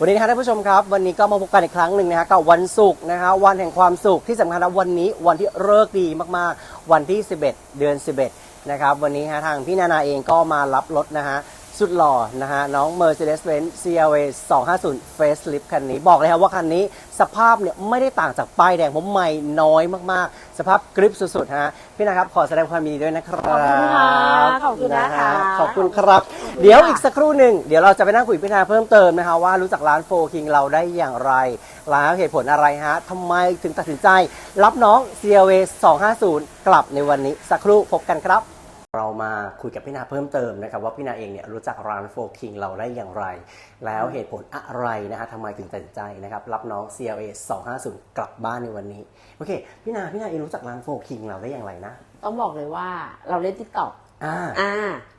วันนี้นะครับท่านผู้ชมครับ วันนี้ก็มาพบกันอีกครั้งหนึ่งนะฮะกับวันศุกร์นะฮะวันแห่งความสุขที่สำคัญนะวันนี้วันที่เลิกดีมากๆ วันที่ 11 เดือน 11 นะครับ วันนี้ฮะทางพี่นานาเองก็มารับรถนะฮะ สุดหล่อนะฮะ น้อง Mercedes-Benz CLA 250 Facelift คันนี้บอกเลยครับว่าคันนี้สภาพเนี่ยไม่ได้ต่างจากป้ายแดงผมใหม่น้อยมากๆ สภาพกริปสุดๆฮะพี่นะครับ ขอแสดงความยินดีด้วยนะครับขอบคุณค่ะขอบคุณนะคะฮขอบคุณครับ เดี๋ยวอีกสักครู่หนึ่งเดี๋ยวเราจะไปนั่งคุยพิจารณาเพิ่มเติมนะคะว่ารู้จักร้านโฟคิงเราได้อย่างไรร้านเหตุผลอะไรฮะทำไมถึงตัดสินใจ รับน้อง CLA 250 กลับในวันนี้สักครู่พบกันครับ เรามาคุยกับพี่นาเพิ่มเติมนะครับว่าพี่นาเองเนี่ยรู้จักร้านโฟคิงเราได้อย่างไร แล้วเหตุผลอะไรนะฮะทำไมถึงตัดสินใจนะครับรับน้อง CLA 250 กลับบ้านในวันนี้โอเคพี่นาพี่นาเองรู้จักร้านโฟคิงเราได้อย่างไรนะต้องบอกเลยว่าเราเล่นติ๊กต็อกอ่าอ่า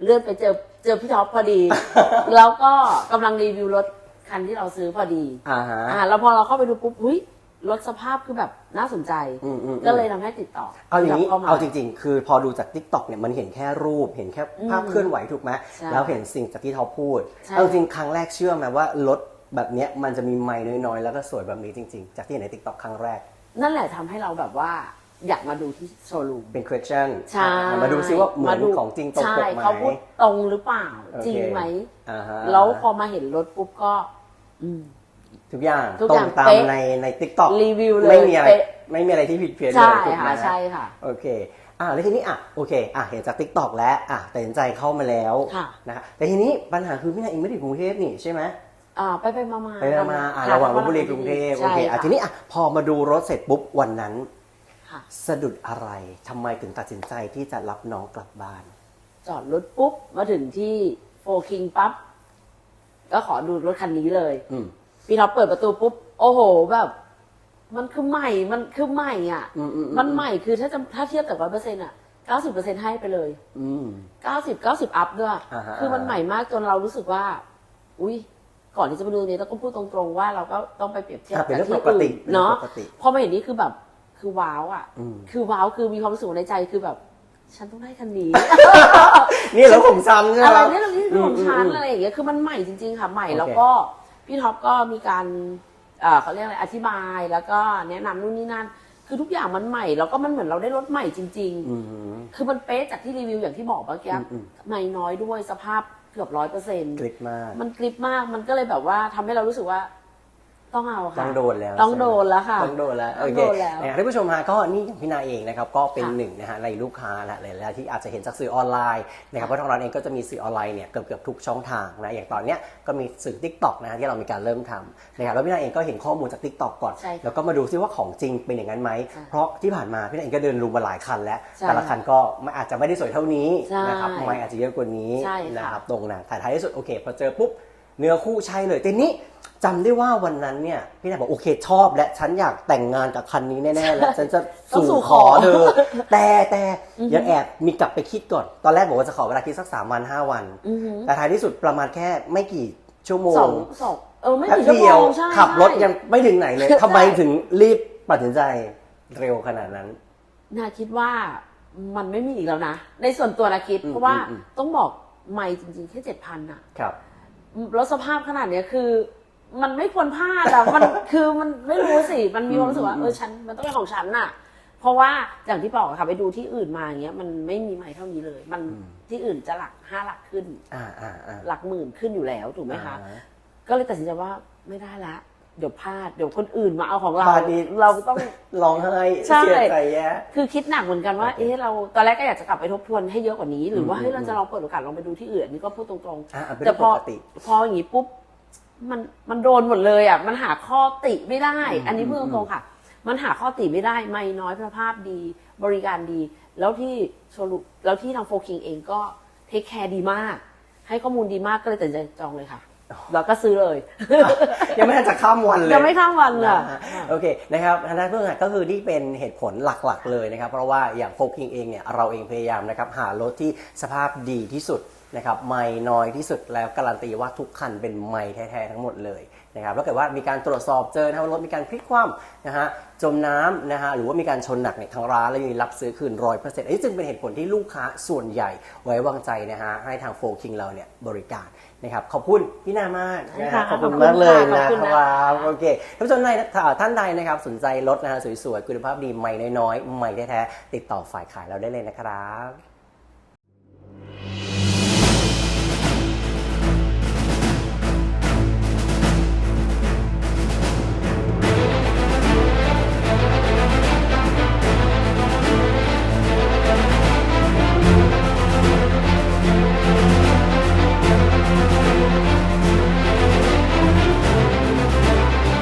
เลื่อนไปเจอเจอพี่ท็อปพอดี แล้วก็กำลังรีวิวรถคันที่เราซื้อพอดีอ่าฮะอ่าแล้วพอเราเข้าไปดูปุ๊บหุ้ย รถสภาพคือแบบน่าสนใจอืมอืม ก็เลยทำให้ติดต่อเอาอย่างนี้นี้เอาจริง ๆ คือพอดูจาก t ิ k t o k เนี่ยมันเห็นแค่รูป เห็นแค่ภาพอืมเคลื่อนไหวถูกไหมใช่แล้วเห็นสิ่งจากที่เขาพูด ใช่ เอาจริงๆครั้งแรกเชื่อไหมว่ารถแบบเนี้ยมันจะมีไม้น้อยๆ แล้วก็สวยแบบนี้จริง ๆ จากที่เห็นใน t ิ k t o k ครั้งแรก นั่นแหละทำให้เราแบบว่าอยากมาดูที่โชว์รูมเป็น question ใช่อะมาดูซิว่าเหมือนดูของจริงตรงปใช่กไหม เขาพูดตรงหรือเปล่า โอเค จริงไหม อ่าฮะแล้วพอมาเห็นรถปุ๊บก็ อืม ทุกอย่างทุกตรอย่างงตามเป๊ะ ในใน t ิ k t o k รีวิวเลยไม่มีอะไรเป๊ะ ไม่มีอะไรที่ผิดเพี้ยนเลใช่ยถูกไหมค่ะใช่ค่ะ โอเคอ่าแล้วทีนี้อะโอเคอะเห็นจาก t ิ k t o k แล้วอะตัดสินใจเข้ามาแล้วค่ะ นะฮะแต่ทีนี้ปัญหาคือพี่นายเองไม่ได้อยู่กรุงเทพนี่ใช่ไหม อ่าไปไปมามาไปมามาอะค่ระหว่างลบบุรีกรุงเทพโอใช่เคอะค่ะทีนี้อะพอมาดูรถเสร็จปุ๊บวันนั้น ค่ะ สะดุดอะไรทำไมถึงตัดสินใจที่จะรับน้องกลับบ้าน จอดรถปุ๊บ มาถึงที่โฟคิงปั๊บ ก็ขอดูรถคันนี้เลย อืม พี่ท็อปเปิดประตูปุ๊บโอ้โหแบบ มันคือใหม่มันคือใหม่อะ อืมอืมอืม มันใหม่คือถ้าจะถ้าเทียบกับร้อยเปอร์เซ็นต์อะเก้าสิบเปอร์เซ็นต์ให้ไปเลยอืม เก้าสิบเก้าสิบอัพด้วย อ่าฮะ คือมันใหม่มากจนเรารู้สึกว่า อุ้ยก่อนที่จะมาดูเนี่ยต้องพูดตรงๆว่าเราก็ต้องไปเปรียบเทียบอะเป็นกับเรื่องที่ปกติอื่นเนาะป็ปกติ พอมาเห็นนี่คือแบบคือว้าวอะ อืม คือว้าวคือมีความรู้สึกในใจคือแบบ ฉันต้องได้คันนี้ นี่รถของซ้ำใช่ไหมอะไรครับ เนี่ยเราที่ของชั้นอืมอืมอะไรอย่างเงี้ยคือมันใหม่จริง ๆ ค่ะใหม่โอเค แล้วก็ พี่ท็อปก็มีการเอ่อเขาเรียกอะไรอธิบายแล้วก็แนะนำนู่นนี่นั่น คือทุกอย่างมันใหม่ แล้วก็มันเหมือนเราได้รถใหม่จริงอืมๆคือมันเป๊ะจากที่รีวิวอย่างที่บอกเมื่อกี้อืมอืมใหม่น้อยด้วยสภาพเกือบร้อยเปอร์เซ็นต์คลิกมาก มันกริบมากมันก็เลยแบบว่าทำให้เรารู้สึกว่า ต้องเอาค่ะ ต้องโดนแล้วต้องใช่ไหมโดนแล้วค่ะต้องโดนแล้วต้โอองเคโดนแล้วนะครับท่านผู้ชมฮะก็นี่อย่างพี่นาเองนะครับก็เป็นค่ะหนึ่งนะฮะในลูกค้านะหลายๆที่อาจจะเห็นจากสื่อออนไลน์นะครับเพราะทางเราเองก็จะมีสื่อออนไลน์เนี่ยเกือบเกือบๆทุกช่องทางนะอย่างตอนเนี้ยก็มีสื่อ t ิ k t o k นะฮะที่เรามีการเริ่มทำนะครับแล้วพี่นาเองก็เห็นข้อมูลจาก t ิ k t o k ก่อน ใช่ค่ะแล้วก็มาดูซิว่าของจริงเป็นอย่างนั้นไหมใช่เพราะที่ผ่านมาพี่นาเองก็เดินรูมาหลายคันแล้วใช่แต่ละคันก็ไม่อาจจะไม่ได้สวยเท่านี้ใช่นะครับไม่อาจจะเยอะกว่านี้ใช่ค่ะ นะครับตรงนั้นแต่ท้ายที่สุดโอเคพอเจอปุ๊บ เนื้อคู่ใช่เลยแต่นี้จำได้ว่าวันนั้นเนี่ยพี่นายบอกโอเคชอบ และฉันอยากแต่งงานกับคันนี้แน่ๆแล้วฉันจะต้องสู่สู่ขขออเธอแต่แต่ยังแอบมีกลับไปคิดก่อน ตอนแรกบอกว่าจะขอเวลาคิดสักสามวันห้าวันอือหือแต่ท้ายที่สุดประมาณแค่ไม่กี่ชั่วโมสองงสองเออไม่แป๊บกี่ชั่วโมเดียวงใช่ขับรถใช่ยังไม่ถึงไหนเลยทำไมถึงรีบตัดสินใจเร็วขนาดนั้นนาคิดว่ามันไม่มีอีกแล้วนะ ในส่วนตัวนาคิดอืมเพราะว่าอืมต้องบอกไม่จริงๆแค่เจ็ดพันอะครับ แล้วสภาพขนาดเนี้ยคือ มันไม่ควรพลาดอะมันคือมันไม่รู้สิ มันมีความรู้สึกว่าอืมเออฉันมันต้องเป็นของฉันน่ะ เพราะว่าอย่างที่บอกอะค่ะไปดูที่อื่นมาอย่างเงี้ย มันไม่มีไม่เท่านี้เลย มันที่อื่นจะหลักห้าหลักขึ้น อ่าอ่าอ่าหลักหมื่นขึ้นอยู่แล้วถูกไหมคะ อ่า ก็เลยตัดสินใจว่าไม่ได้ละ เดี๋ยวพลาดเดี๋ยวคนอื่นมาเอาของเราพลาดนี่เราต้องร้องไห้ใช่ เสียใจแย่ คือคิดหนักเหมือนกันว่า โอเคเอ๊ะเราตอนแรกก็อยากจะกลับไปทบทวนให้เยอะกว่านี้ หรือว่าอืม เฮ้ยเราอืมจะลองเปิดโอกาสลองไปดูที่อื่นอันนี้ก็พูดตรงอ่าเป็นๆ แต่พอปกติ พออย่างนี้ปุ๊บมันมันโดนหมดเลยอะมันหาข้อติไม่ได้ อืมอันนี้พูดอืมตรงๆค่ะ มันหาข้อติไม่ได้ไม่น้อยคุณภาพดี บริการดี แล้วที่โชลุแล้วที่ทางโฟคิงเองก็เทคแคร์ดีมาก ให้ข้อมูลดีมากก็เลยตัดสินใจจองเลยค่ะ แล้วก็ซื้อเลย ยังไม่ทันจะข้ามวันเลยยังไม่ข้ามวันเลยนะฮะ โอเคนะครับทางด้านเพื่อนก็คือที่เป็นเหตุผลหลักๆเลยนะครับ เพราะว่าอย่างโฟกิงเองเนี่ยเราเองพยายามนะครับหารถที่สภาพดีที่สุดนะครับไม่น้อยที่สุดแล้วการันตีว่าทุกคันเป็นไม่แท้ๆทั้งหมดเลยนะครับแล้วเกิดว่ามีการตรวจสอบเจอนะว่ารถมีการพลิกคว่ำนะฮะจมน้ำนะฮะหรือว่ามีการชนหนักเนี่ยทางร้านแล้วยังมีรับซื้อคืนร้อยเปอร์เซ็นต์อันนี้จึงเป็นเหตุผลที่ลูกค้าส่วนใหญ่ไว้วางใจนะฮะให้ทางโฟคิงเราเนี่ยบริการนะครับขอบคุณพี่นามากนะค่ะฮะขอบคุณขอบคุณมากเลยค่ะนะขอบคุณคนะรับโอเคท่านผู้ชมในท่านใดนะครับสนใจรถนะฮะสวยๆ คุณภาพดีใหม่น้อยๆไม่แท้ๆติดต่อฝ่ายขายเราได้เลยนะครับ